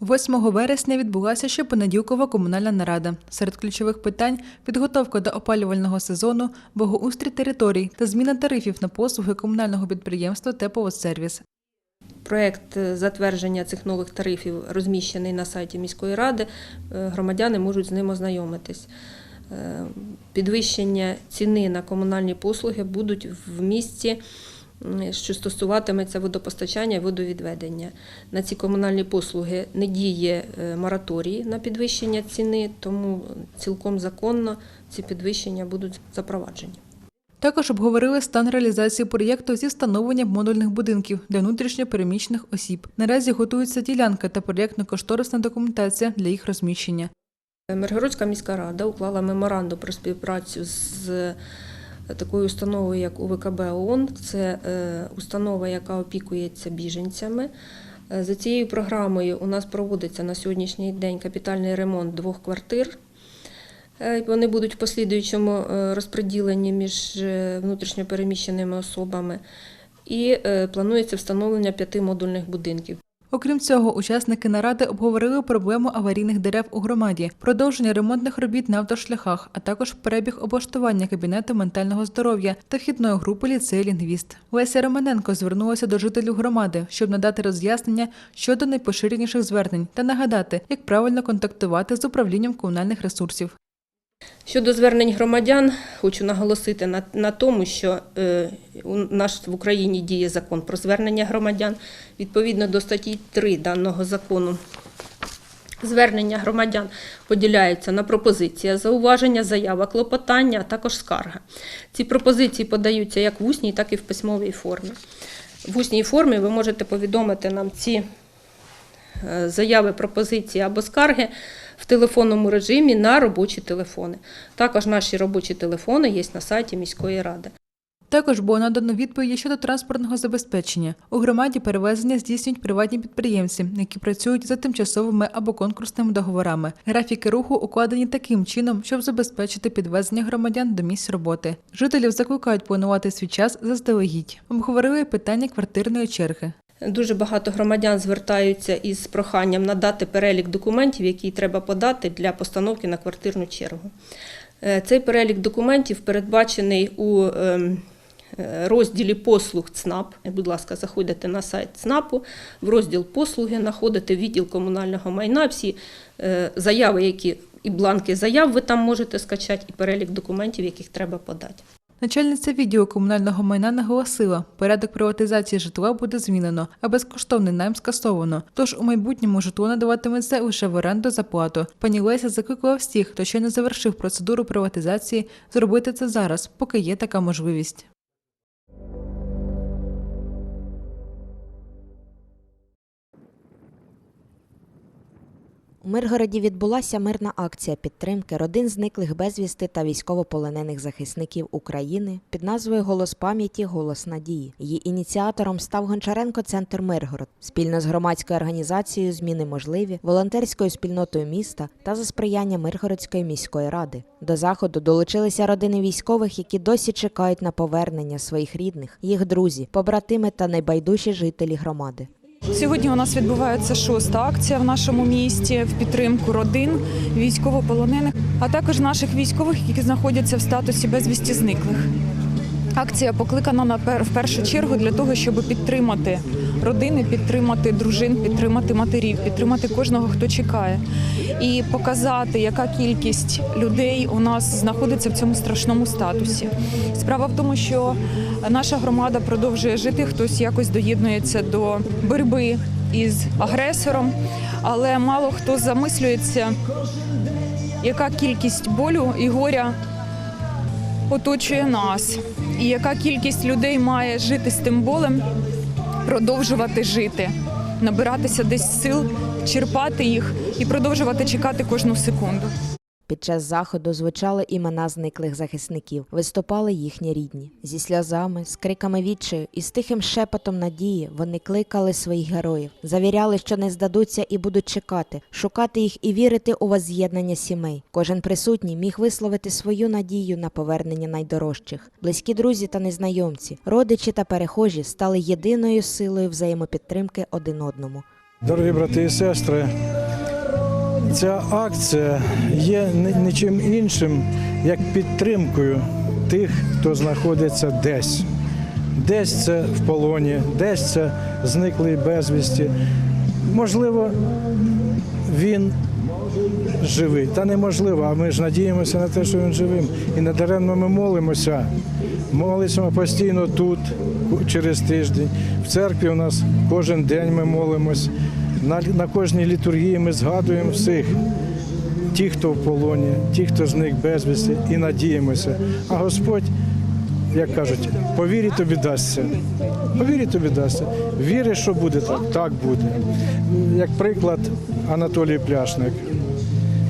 8 вересня відбулася щопонеділкова комунальна нарада. Серед ключових питань підготовка до опалювального сезону, благоустрій територій та зміна тарифів на послуги комунального підприємства Тепловодсервіс. Проект е, затвердження цих нових тарифів розміщений на сайті міської ради. Е, Громадяни можуть з ним ознайомитись. Е, Підвищення ціни на комунальні послуги будуть в місті, що стосуватиметься водопостачання і водовідведення. На ці комунальні послуги не діє е, мораторій на підвищення ціни, тому цілком законно ці підвищення будуть запроваджені. Також обговорили стан реалізації проєкту зі встановлення модульних будинків для внутрішньопереміщених осіб. Наразі готується ділянка та проєктно-кошторисна документація для їх розміщення. Миргородська міська рада уклала меморандум про співпрацю з такою установою, як УВКБ ООН. Це е, установа, яка опікується біженцями. Е, За цією програмою у нас проводиться на сьогоднішній день капітальний ремонт двох квартир. Е, Вони будуть в послідуючому розподілені між внутрішньопереміщеними особами. І планується встановлення п'яти модульних будинків. Окрім цього, учасники наради обговорили проблему аварійних дерев у громаді, продовження ремонтних робіт на автошляхах, а також перебіг облаштування кабінету ментального здоров'я та вхідної групи ліцею лінгвіст. Леся Романенко звернулася до жителів громади, щоб надати роз'яснення щодо найпоширеніших звернень та нагадати, як правильно контактувати з управлінням комунальних ресурсів. Щодо звернень громадян, хочу наголосити на, на тому, що е, у наш в Україні діє закон про звернення громадян. Відповідно до статті 3 даного закону, звернення громадян поділяються на пропозиція, зауваження, заява, клопотання, а також скарга. Ці пропозиції подаються як в усній, так і в письмовій формі. В усній формі ви можете повідомити нам ці е, заяви, пропозиції або скарги в телефонному режимі на робочі телефони. Також наші робочі телефони є на сайті міської ради. Також було надано відповіді щодо транспортного забезпечення. У громаді перевезення здійснюють приватні підприємці, які працюють за тимчасовими або конкурсними договорами. Графіки руху укладені таким чином, щоб забезпечити підвезення громадян до місць роботи. Жителів закликають планувати свій час заздалегідь. Обговорили питання квартирної черги. Дуже багато громадян звертаються із проханням надати перелік документів, які треба подати для постановки на квартирну чергу. Е, Цей перелік документів передбачений у ем, е, розділі послуг ЦНАП. Будь ласка, заходите на сайт ЦНАПу, в розділ послуги, знаходите відділ комунального майна, всі е, заяви, які і бланки заяв ви там можете скачати, і перелік документів, яких треба подати. Начальниця відділу комунального майна наголосила, порядок приватизації житла буде змінено, а безкоштовний найм скасовано. Тож у майбутньому житло надаватиметься лише в оренду за плату. Пані Леся закликала всіх, хто ще не завершив процедуру приватизації, зробити це зараз, поки є така можливість. Миргороді відбулася мирна акція підтримки родин зниклих безвісти та військовополонених захисників України під назвою Голос пам'яті, голос надії. Її ініціатором став Гончаренко Центр Миргород спільно з громадською організацією Зміни можливі, волонтерською спільнотою міста та за сприяння Миргородської міської ради. До заходу долучилися родини військових, які досі чекають на повернення своїх рідних, їх друзі, побратими та найбайдужі жителі громади. Сьогодні у нас відбувається шоста акція в нашому місті в підтримку родин військовополонених, а також наших військових, які знаходяться в статусі безвісті зниклих. Акція покликана на в першу чергу для того, щоб підтримати родини, підтримати дружин, підтримати матерів, підтримати кожного, хто чекає, і показати, яка кількість людей у нас знаходиться в цьому страшному статусі. Справа в тому, що наша громада продовжує жити, хтось якось доєднується до боротьби із агресором, але мало хто замислюється, яка кількість болю і горя оточує нас, і яка кількість людей має жити з тим болем, продовжувати жити, набиратися десь сил, черпати їх і продовжувати чекати кожну секунду. Під час заходу звучали імена зниклих захисників, виступали їхні рідні. Зі сльозами, з криками відчаю і з тихим шепотом надії вони кликали своїх героїв, завіряли, що не здадуться і будуть чекати, шукати їх і вірити у возз'єднання сімей. Кожен присутній міг висловити свою надію на повернення найдорожчих. Близькі друзі та незнайомці, родичі та перехожі стали єдиною силою взаємопідтримки один одному. Дорогі брати і сестри, ця акція є нічим іншим, як підтримкою тих, хто знаходиться десь. Десь це в полоні, десь це зниклий безвісті. Можливо, він живий. Та неможливо, а ми ж надіємося на те, що він живим. І надаремно ми молимося. Молимося постійно тут, через тиждень. В церкві у нас кожен день ми молимось. На, на кожній літургії ми згадуємо всіх. Ті, хто в полоні, ті, хто зник безвісти, і надіємося. А Господь, як кажуть, по вірі тобі дасться. По вірі тобі дасться. Віри, що буде так, так буде. Як приклад, Анатолій Пляшник.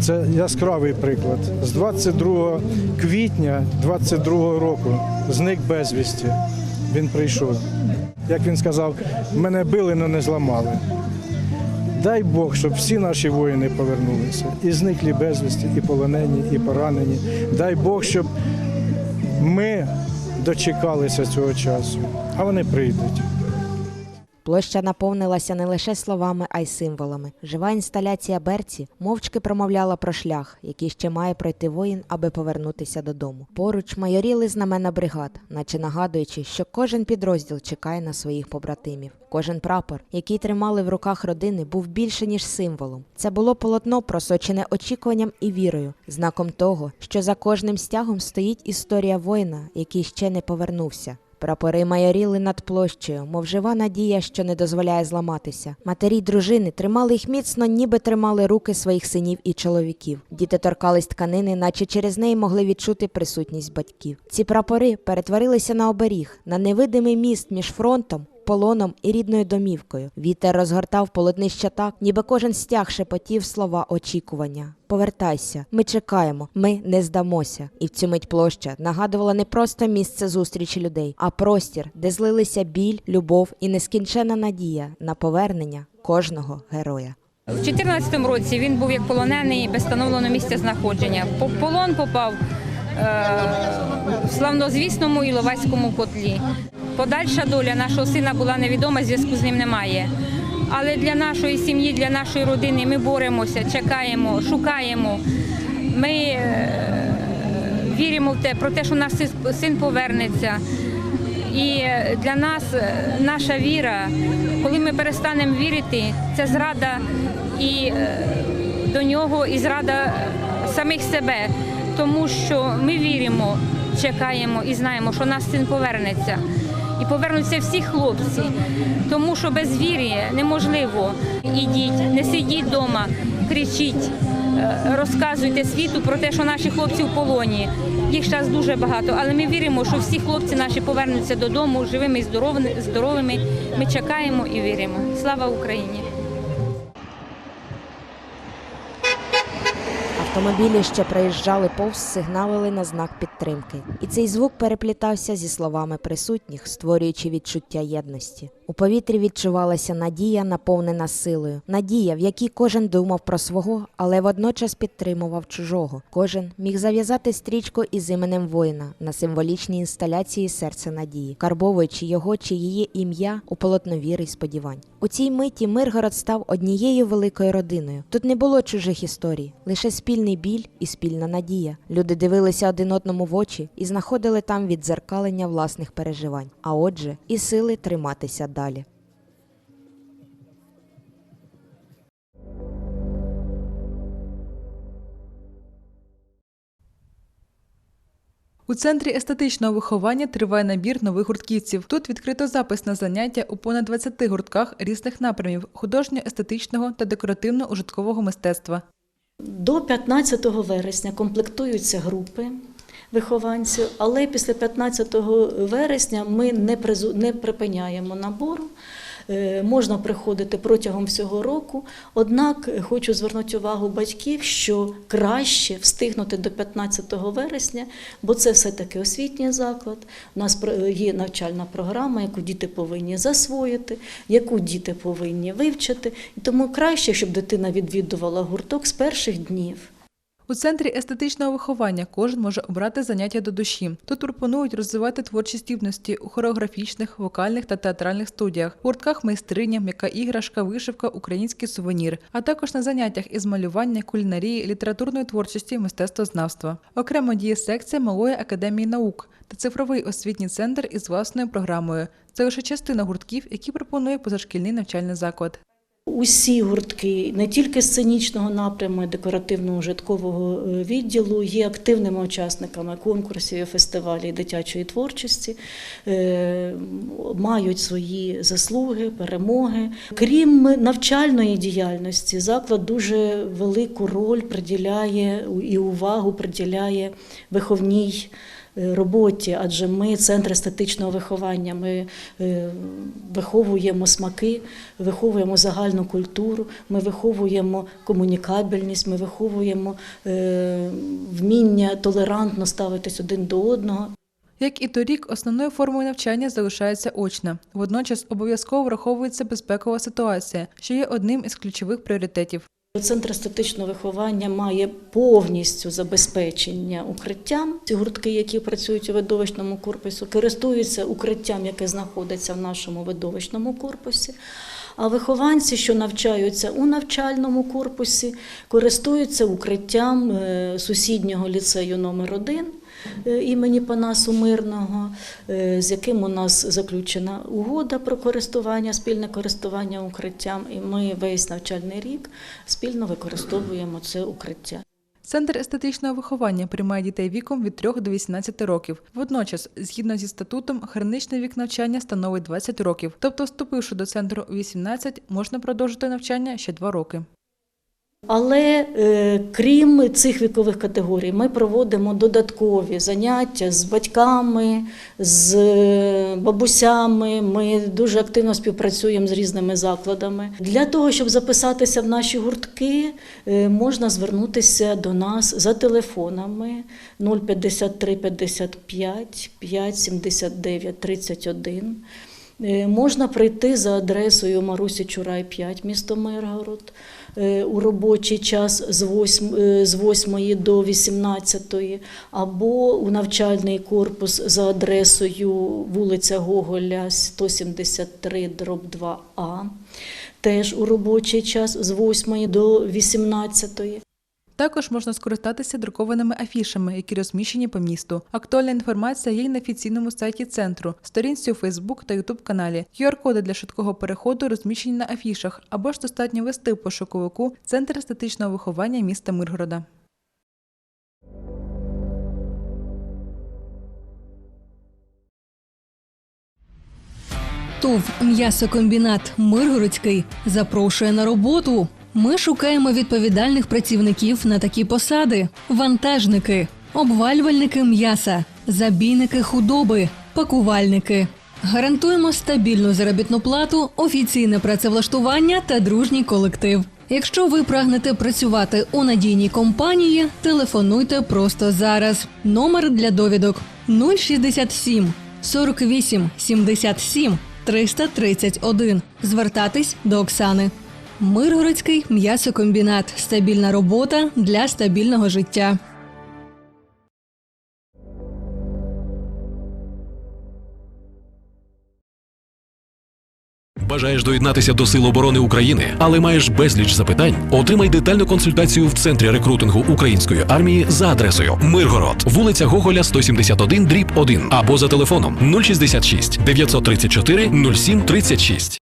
Це яскравий приклад. З 22 квітня 22 року зник безвісті. Він прийшов. Як він сказав, мене били, але не зламали. Дай Бог, щоб всі наші воїни повернулися. І зниклі безвісті, і полонені, і поранені. Дай Бог, щоб ми дочекалися цього часу, а вони прийдуть. Площа наповнилася не лише словами, а й символами. Жива інсталяція Берці мовчки промовляла про шлях, який ще має пройти воїн, аби повернутися додому. Поруч майоріли знамена бригад, наче нагадуючи, що кожен підрозділ чекає на своїх побратимів. Кожен прапор, який тримали в руках родини, був більше ніж символом. Це було полотно, просочене очікуванням і вірою, знаком того, що за кожним стягом стоїть історія воїна, який ще не повернувся. Прапори майоріли над площею, мов жива надія, що не дозволяє зламатися. Матері й дружини тримали їх міцно, ніби тримали руки своїх синів і чоловіків. Діти торкались тканини, наче через неї могли відчути присутність батьків. Ці прапори перетворилися на оберіг, на невидимий міст між фронтом. Полоном і рідною домівкою вітер розгортав полотнище так, ніби кожен стяг шепотів слова очікування. Повертайся, ми чекаємо, ми не здамося. І в цю мить площа нагадувала не просто місце зустрічі людей, а простір, де злилися біль, любов і нескінчена надія на повернення кожного героя. У 2014 році він був як полонений без встановленого місця знаходження. По полон попав е, в славнозвісному Іловайському котлі. Подальша доля нашого сина була невідома, зв'язку з ним немає. Але для нашої сім'ї, для нашої родини ми боремося, чекаємо, шукаємо. Ми е, віримо в те, про те, що наш син повернеться. І е, для нас е, наша віра, коли ми перестанемо вірити, це зрада і до нього, і зрада самих себе. Тому що ми віримо, чекаємо і знаємо, що наш син повернеться. І повернуться всі хлопці, тому що без віри неможливо. Ідіть, не сидіть вдома, кричіть, е, розказуйте світу про те, що наші хлопці в полоні. Їх зараз дуже багато, але ми віримо, що всі хлопці наші повернуться додому живими і здоровими. здоровими. Ми чекаємо і віримо. Слава Україні! Автомобілі, що проїжджали повз, сигналили на знак підтримки, і цей звук переплітався зі словами присутніх, створюючи відчуття єдності. У повітрі відчувалася надія, наповнена силою, надія, в якій кожен думав про свого, але водночас підтримував чужого. Кожен міг зав'язати стрічку із іменем воїна на символічній інсталяції серце надії, карбовуючи його чи її ім'я у полотно віри й сподівань. У цій миті Миргород став однією великою родиною. Тут не було чужих історій, лише спільний біль і спільна надія. Люди дивилися один одному в очі і знаходили там віддзеркалення власних переживань, а отже, і сили триматися далі. У центрі естетичного виховання триває набір нових гуртківців. Тут відкрито запис на заняття у понад 20 гуртках різних напрямів художньо-естетичного та декоративно-ужиткового мистецтва. До 15 вересня комплектуються групи вихованців, але після 15 вересня ми не, припиняємо набору. Е, Можна приходити протягом всього року. Однак хочу звернути увагу батьків, що краще встигнути до 15 вересня, бо це все-таки освітній заклад. У нас є навчальна програма, яку діти повинні засвоїти, яку діти повинні вивчити. І тому краще, щоб дитина відвідувала гурток з перших днів. У центрі естетичного виховання кожен може обрати заняття до душі. Тут пропонують розвивати творчі здібності у хореографічних, вокальних та театральних студіях, гуртках майстриня, м'яка іграшка, вишивка, український сувенір, а також на заняттях із малювання, кулінарії, літературної творчості, мистецтвознавства. Окремо діє секція малої академії наук та цифровий освітній центр із власною програмою. Це лише частина гуртків, які пропонує позашкільний навчальний заклад. Усі гуртки не тільки сценічного напряму, і декоративно-ужиткового е, відділу є активними учасниками конкурсів, фестивалів дитячої творчості, е, мають свої заслуги, перемоги. Крім навчальної діяльності, заклад дуже велику роль приділяє і увагу приділяє виховній роботі, адже ми центр естетичного виховання. Ми е, виховуємо смаки, виховуємо загальну культуру, ми виховуємо комунікабельність, ми виховуємо е, вміння толерантно ставитись один до одного. Як і торік, основною формою навчання залишається очна. Водночас обов'язково враховується безпекова ситуація, що є одним із ключових пріоритетів. Центр естетичного виховання має повністю забезпечення укриттям. Ці гуртки, які працюють у видовищному корпусі, користуються укриттям, яке знаходиться в нашому видовищному корпусі. А вихованці, що навчаються у навчальному корпусі, користуються укриттям е, сусіднього ліцею номер 1 імені Панасу Мирного, е, з яким у нас заключена угода про користування, спільне користування укриттям. І ми весь навчальний рік спільно використовуємо це укриття. Центр естетичного виховання приймає дітей віком від 3 до 18 років. Водночас, згідно зі статутом, граничний вік навчання становить 20 років. Тобто, вступивши до центру у 18, можна продовжити навчання ще 2 роки. Але е, крім цих вікових категорій, ми проводимо додаткові заняття з батьками, з е, бабусями. Ми дуже активно співпрацюємо з різними закладами. Для того, щоб записатися в наші гуртки, е, можна звернутися до нас за телефонами 053 55 5 79 31. Е, Можна прийти за адресою Марусі Чурай 5, місто Миргород, е, у робочий час з 8, е, з 8 до 18, або у навчальний корпус за адресою вулиця Гоголя 173, дроб 2А, теж у робочий час з 8 до 18. Також можна скористатися друкованими афішами, які розміщені по місту. Актуальна інформація є й на офіційному сайті центру, сторінці у Фейсбук та Ютуб каналі. QR-коди для швидкого переходу розміщені на афішах, або ж достатньо ввести в пошуковику Центр естетичного виховання міста Миргорода. ТОВ «М'ясокомбінат Миргородський» запрошує на роботу. Ми шукаємо відповідальних працівників на такі посади: вантажники, обвалювальники м'яса, забійники худоби, пакувальники. Гарантуємо стабільну заробітну плату, офіційне працевлаштування та дружній колектив. Якщо ви прагнете працювати у надійній компанії, телефонуйте просто зараз. Номер для довідок 067 48 77 331. Звертатись до Оксани. Миргородський м'ясокомбінат. Стабільна робота для стабільного життя. Бажаєш доєднатися до Сил оборони України, але маєш безліч запитань? Отримай детальну консультацію в центрі рекрутингу української армії за адресою Миргород, вулиця Гоголя, 171, дріб 1 або за телефоном 066 934 07 36.